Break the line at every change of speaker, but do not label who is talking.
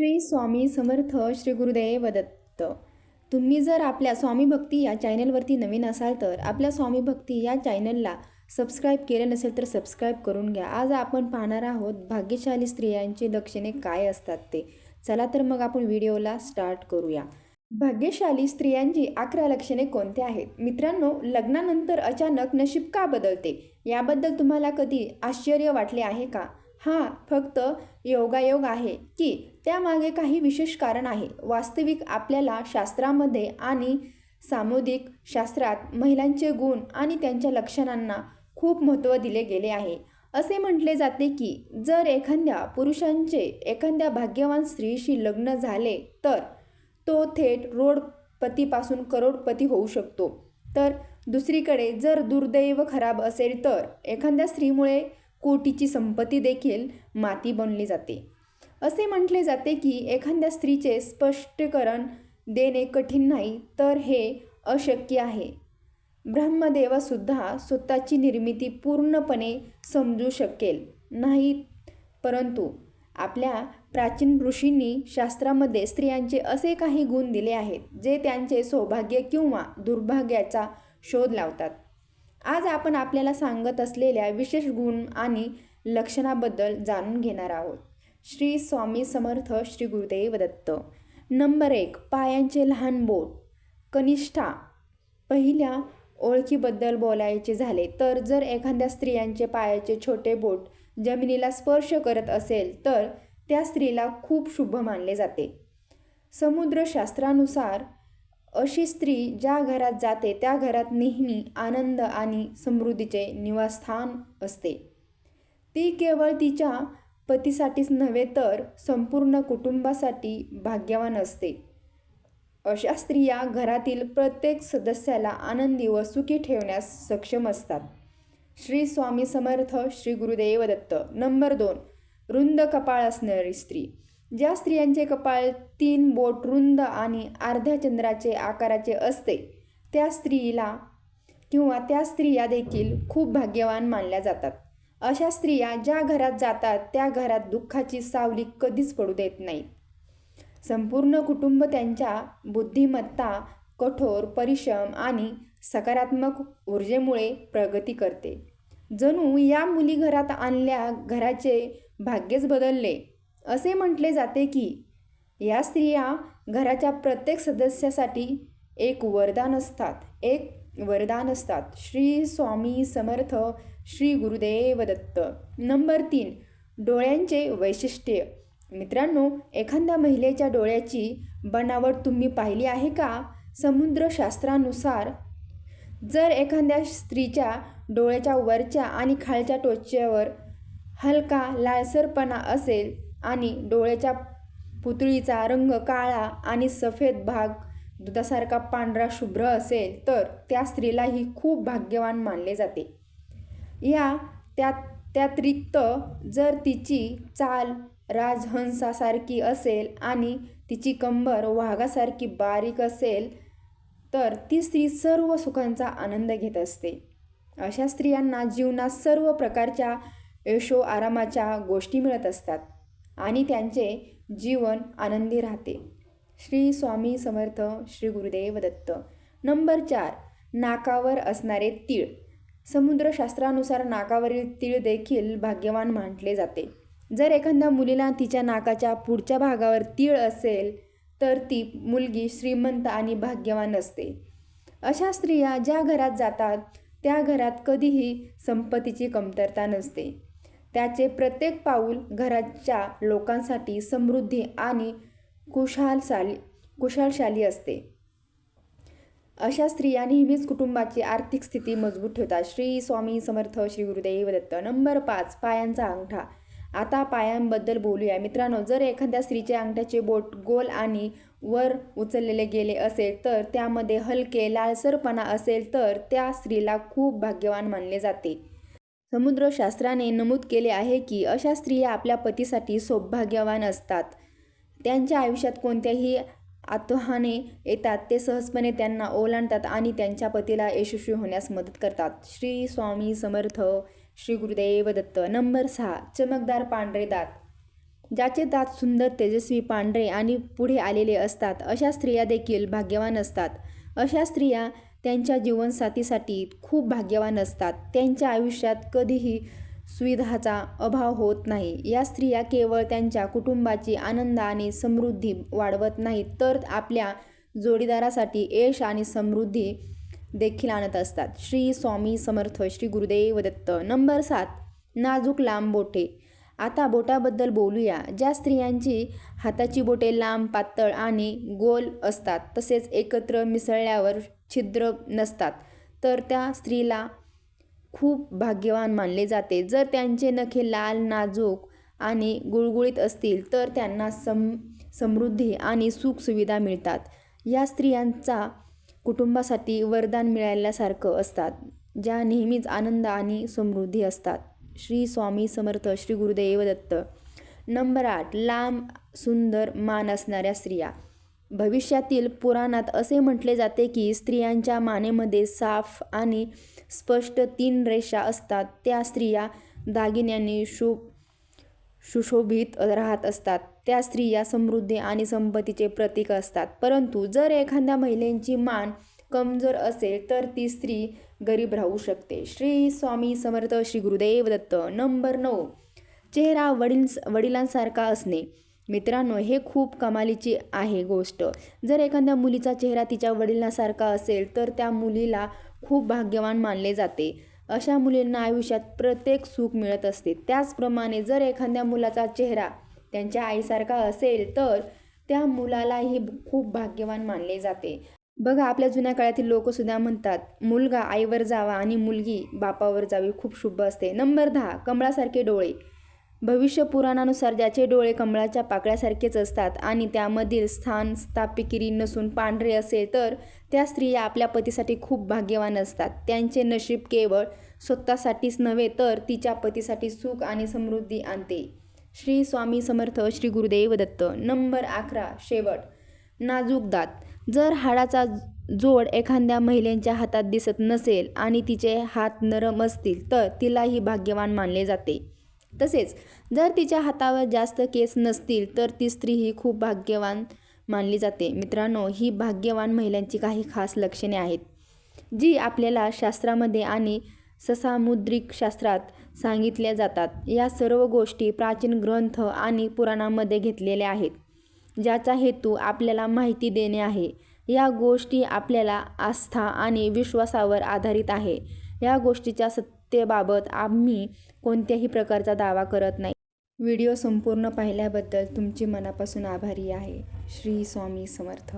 श्री स्वामी समर्थ श्री गुरुदेव दत्त तुम्ही जर आपल्या स्वामी भक्ती या चॅनलवरती नवीन असाल तर आपल्या स्वामी भक्ती या चॅनलला सबस्क्राईब केलं नसेल तर सबस्क्राईब करून घ्या. आज आपण पाहणार आहोत भाग्यशाली स्त्रियांची लक्षणे काय असतात ते. चला तर मग आपण व्हिडिओला स्टार्ट करूया. भाग्यशाली स्त्रियांची अकरा लक्षणे कोणती आहेत? मित्रांनो लग्नानंतर अचानक नशीब का बदलते? याबद्दल तुम्हाला कधी आश्चर्य वाटले आहे का? हा फक्त योगायोग आहे की त्यामागे काही विशेष कारण आहे. वास्तविक आपल्याला शास्त्रामध्ये आणि सामुदायिक शास्त्रात महिलांचे गुण आणि त्यांच्या लक्षणांना खूप महत्त्व दिले गेले आहे. असे म्हटले जाते की जर एखाद्या पुरुषांचे एखाद्या भाग्यवान स्त्रीशी लग्न झाले तर तो थेट रोडपतीपासून करोडपती होऊ शकतो. तर दुसरीकडे जर दुर्दैव खराब असेल तर एखाद्या स्त्रीमुळे कोटीची संपत्ती देखील माती बनली जाते. असे म्हटले जाते की एखाद्या स्त्रीचे स्पष्टीकरण देणे कठीण नाही तर हे अशक्य आहे. ब्रह्मदेवसुद्धा स्वतःची निर्मिती पूर्णपणे समजू शकेल नाही परंतु आपल्या प्राचीन ऋषींनी शास्त्रामध्ये स्त्रियांचे असे काही गुण दिले आहेत जे त्यांचे सौभाग्य किंवा दुर्भाग्याचा शोध लावतात. आज आपण आपल्याला सांगत असलेल्या विशेष गुण आणि लक्षणाबद्दल जाणून घेणार आहोत. श्री स्वामी समर्थ श्री गुरुदेव दत्त. नंबर एक पायांचे लहान बोट. कनिष्ठा पहिल्या ओळखीबद्दल बोलायचे झाले तर जर एखाद्या स्त्रियांचे पायाचे छोटे बोट जमिनीला स्पर्श करत असेल तर त्या स्त्रीला खूप शुभ मानले जाते. समुद्रशास्त्रानुसार अशी स्त्री ज्या घरात जाते त्या घरात नेहमी आनंद आणि समृद्धीचे निवासस्थान असते. ती केवळ तिच्या पतीसाठीच नव्हे तर संपूर्ण कुटुंबासाठी भाग्यवान असते. अशा स्त्रिया घरातील प्रत्येक सदस्याला आनंदी व सुखी ठेवण्यास सक्षम असतात. श्री स्वामी समर्थ श्री गुरुदेव दत्त नंबर दोन. रुंद कपाळ असणारी स्त्री. ज्या स्त्रियांचे कपाळ तीन बोट रुंद आणि अर्ध्या चंद्राचे आकाराचे असते त्या स्त्रीला किंवा त्या स्त्रिया देखील खूप भाग्यवान मानल्या जातात. अशा स्त्रिया ज्या घरात जातात त्या घरात दुःखाची सावली कधीच पडू देत नाहीत. संपूर्ण कुटुंब त्यांच्या बुद्धिमत्ता कठोर परिश्रम आणि सकारात्मक ऊर्जेमुळे प्रगती करते. जणू या मुली घरात आणल्या घराचे भाग्यच बदलले. असे म्हटले जाते की या स्त्रिया घराच्या प्रत्येक सदस्यासाठी एक वरदान असतात. एक वरदान असतात. श्री स्वामी समर्थ श्री गुरुदेव दत्त नंबर तीन डोळ्यांचे वैशिष्ट्य. मित्रांनो एखाद्या महिलेच्या डोळ्याची बनावट तुम्ही पाहिली आहे का? समुद्रशास्त्रानुसार जर एखाद्या स्त्रीच्या डोळ्याच्या वरच्या आणि खालच्या टोच्यावर हलका लालसरपणा असेल आणि डोळ्याच्या पुतळीचा रंग काळा आणि सफेद भाग दुधासारखा पांढरा शुभ्र असेल तर त्या स्त्रीलाही खूप भाग्यवान मानले जाते. या त्या त्यातिरिक्त जर तिची चाल राजहंसासारखी असेल आणि तिची कंबर वाघासारखी बारीक असेल तर ती स्त्री सर्व सुखांचा आनंद घेत असते. अशा स्त्रियांना जीवनात सर्व प्रकारच्या यशो आरामाच्या गोष्टी मिळत असतात. आणि त्यांचे जीवन आनंदी राहते. श्री स्वामी समर्थ श्री गुरुदेव दत्त. नंबर चार नाकावर असणारे तीळ. समुद्रशास्त्रानुसार नाकावरील तीळ देखील भाग्यवान म्हटले जाते. जर एखाद्या मुलीला तिच्या नाकाच्या पुढच्या भागावर तीळ असेल तर ती मुलगी श्रीमंत आणि भाग्यवान असते. अशा स्त्रिया ज्या घरात जातात त्या घरात कधीही संपत्तीची कमतरता नसते. त्याचे प्रत्येक पाऊल घराच्या लोकांसाठी समृद्धी आणि कुशालशाली कुशालशाली असते. अशा स्त्रिया नेहमीच कुटुंबाची आर्थिक स्थिती मजबूत ठेवतात. श्री स्वामी समर्थ श्री गुरुदेव दत्त. नंबर पाच पायांचा अंगठा. आता पायांबद्दल बोलूया. मित्रांनो जर एखाद्या स्त्रीचे अंगठ्याचे बोट गोल आणि वर उचललेले गेले असेल तर त्यामध्ये हलके लालसरपणा असेल तर त्या स्त्रीला खूप भाग्यवान मानले जाते. समुद्रशास्त्राने नमूद केले आहे की अशा स्त्रिया आपल्या पतीसाठी सौभाग्यवान असतात. त्यांच्या आयुष्यात कोणत्याही आत्वाहाने येतात ते सहजपणे त्यांना ओलांडतात आणि त्यांच्या पतीला यशस्वी होण्यास मदत करतात. श्री स्वामी समर्थ श्री गुरुदेव दत्त नंबर सहा चमकदार पांढरे दात. ज्याचे दात सुंदर तेजस्वी पांढरे आणि पुढे आलेले असतात अशा स्त्रिया देखील भाग्यवान असतात. अशा स्त्रिया त्यांच्या जीवनसाथीसाठी खूप भाग्यवान असतात. त्यांच्या आयुष्यात कधीही सुविधाचा अभाव होत नाही. या स्त्रिया केवळ त्यांच्या कुटुंबाची आनंद आणि समृद्धी वाढवत नाहीत तर आपल्या जोडीदारासाठी यश आणि समृद्धी देखील आणत असतात. श्री स्वामी समर्थ श्री गुरुदेव दत्त. नंबर सात नाजूक लांब बोटे. आता बोटाबद्दल बोलूया. ज्या स्त्रियांची हाताची बोटे लांब पातळ आणि गोल असतात तसेच एकत्र मिसळल्यावर छिद्र नसतात. तर त्या स्त्रीला खूप भाग्यवान मानले जाते. जर त्यांचे नखे लाल नाजूक आणि गुळगुळीत असतील तर त्यांना सम समृद्धी आणि सुखसुविधा मिळतात. या स्त्रियांचा कुटुंबासाठी वरदान मिळाल्यासारखं असतात ज्या नेहमीच आनंद आणि समृद्धी असतात. श्री स्वामी समर्थ श्री गुरुदेव दत्त नंबर आठ लांब सुंदर मान असणाऱ्या स्त्रिया. भविष्यातील पुराणात असे म्हटले जाते की स्त्रियांच्या मानेमध्ये साफ आणि स्पष्ट तीन रेषा असतात. त्या स्त्रिया दागिन्यांनी शुभ सुशोभित राहत असतात. त्या स्त्रिया समृद्धी आणि संपत्तीचे प्रतीक असतात. परंतु जर एखाद्या महिलेची मान कमजोर असेल तर ती स्त्री गरीब राहू शकते. श्री स्वामी समर्थ श्री गुरुदेव दत्त नंबर नऊ. चेहरा वडील वडिलांसारखा असणे. मित्रांनो हे खूप कमालीची आहे गोष्ट. जर एखाद्या मुलीचा चेहरा तिच्या वडिलांसारखा असेल तर त्या मुलीला खूप भाग्यवान मानले जाते. अशा मुलींना आयुष्यात प्रत्येक सुख मिळत असते. त्याचप्रमाणे जर एखाद्या मुलाचा चेहरा त्यांच्या आईसारखा असेल तर त्या मुलालाही खूप भाग्यवान मानले जाते. बघा आपल्या जुन्या काळातील लोकसुद्धा म्हणतात मुलगा आईवर जावा आणि मुलगी बापावर जावी. खूप शुभ असते. नंबर दहा कमळासारखे डोळे. भविष्य पुराणानुसार ज्याचे डोळे कमळाच्या पाकळ्यासारखेच असतात आणि त्यामधील स्थान स्थापिकिरी नसून पांढरे असेल तर त्या स्त्रिया आपल्या पतीसाठी खूप भाग्यवान असतात. त्यांचे नशीब केवळ स्वतःसाठीच नव्हे तर तिच्या पतीसाठी सुख आणि समृद्धी आणते. श्री स्वामी समर्थ श्री गुरुदेव दत्त. नंबर अकरा शेवट. नाजूक दात. जर हाडाचा जोड एखाद्या महिलेच्या हातात दिसत नसेल आणि तिचे हात नरम असतील तर तिलाही भाग्यवान मानले जाते. तसेच जर तिच्या हातावर जास्त केस नसतील तर ती स्त्री ही खूप भाग्यवान मानली जाते. मित्रांनो ही भाग्यवान महिलांची काही खास लक्षणे आहेत जी आपल्याला शास्त्रामध्ये आणि ससामुद्रिक शास्त्रात सांगितल्या जातात. या सर्व गोष्टी प्राचीन ग्रंथ आणि पुराणामध्ये घेतलेल्या आहेत ज्याचा हेतू आपल्याला माहिती देणे आहे. या गोष्टी आपल्याला आस्था आणि विश्वासावर आधारित आहे. या गोष्टीच्या सत्तेबाबत आम्ही कोणत्याही प्रकारचा दावा करत नाही. व्हिडिओ संपूर्ण पाहिल्याबद्दल तुमची मनापासून आभारी आहे. श्री स्वामी समर्थ.